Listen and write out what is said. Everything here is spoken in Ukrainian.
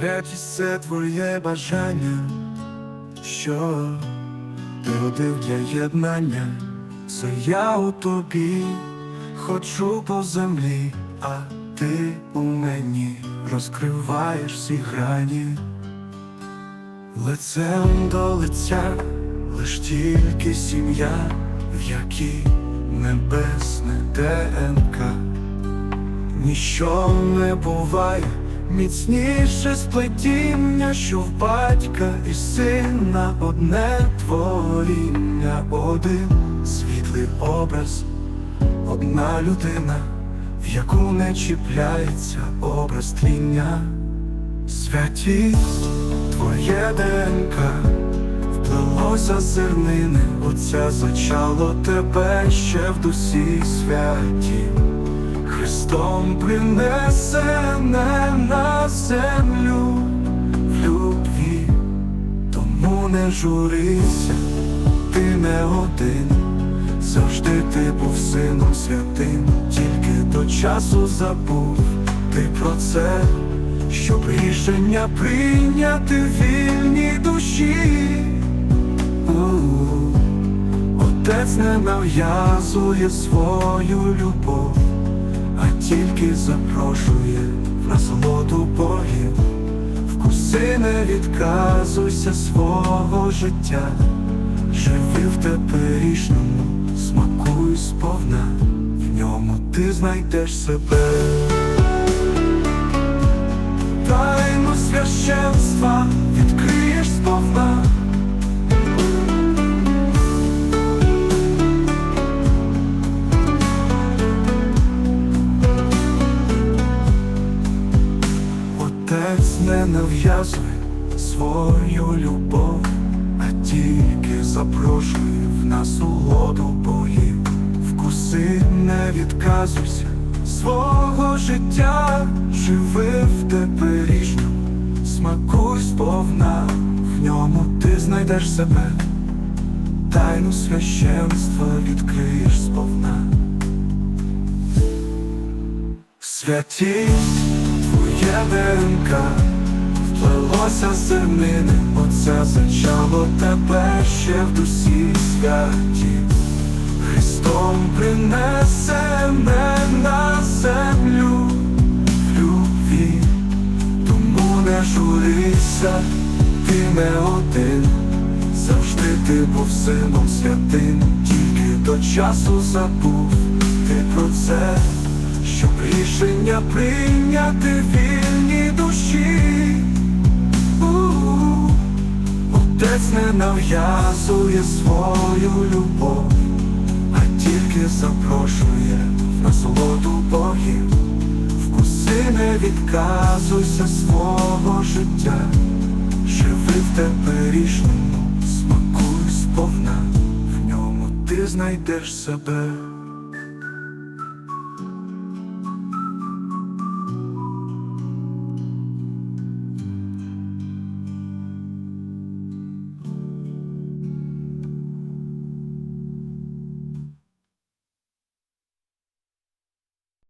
Святість це твоє бажання, що ти родив для єднання, це я у тобі ходжу по землі, а ти у мені розкриваєш всі грані, лицем до лиця, лиш тільки сім'я, в якій небесне ДНК. Ніщо не буває міцніше сплетіння, що в батька і сина одне творіння, один світлий образ, одна людина, в яку не чіпляється образ тління, святість, твоє ДНК вплелося зернини, Отця зачало тебе ще в дусі святі. Христом принесене на землю в любві, тому не журися, ти не один, завжди ти був сином святим, тільки до часу забув ти про це, щоб рішення прийняти вільній душі. Отець не нав'язує свою любов, а тільки запрошує в насолоду Богів. Вкуси не відказуйся свого життя, живи в теперішньому, смакуй сповна, в ньому ти знайдеш себе. Не нав'язує свою любов, а тільки запрошує в насолоду богів. Вкуси не відказуйся свого життя, живи в теперішньому, смакуй сповна, в ньому ти знайдеш себе, тайну священства відкриєш сповна. Святість твоє ДНК вплелося з зернини, Отця зачало тебе ще в дусі святі. Христом принесене на землю в любві, тому не журися, ти не один, завжди ти був сином святим, тільки до часу забув ти про це щоб рішення прийняти в вільній душі. Не нав'язує свою любов, а тільки запрошує в насолоду Богів. Вкуси не відказуйся свого життя, живи в теперішньому, смакуй сповна, в ньому ти знайдеш себе.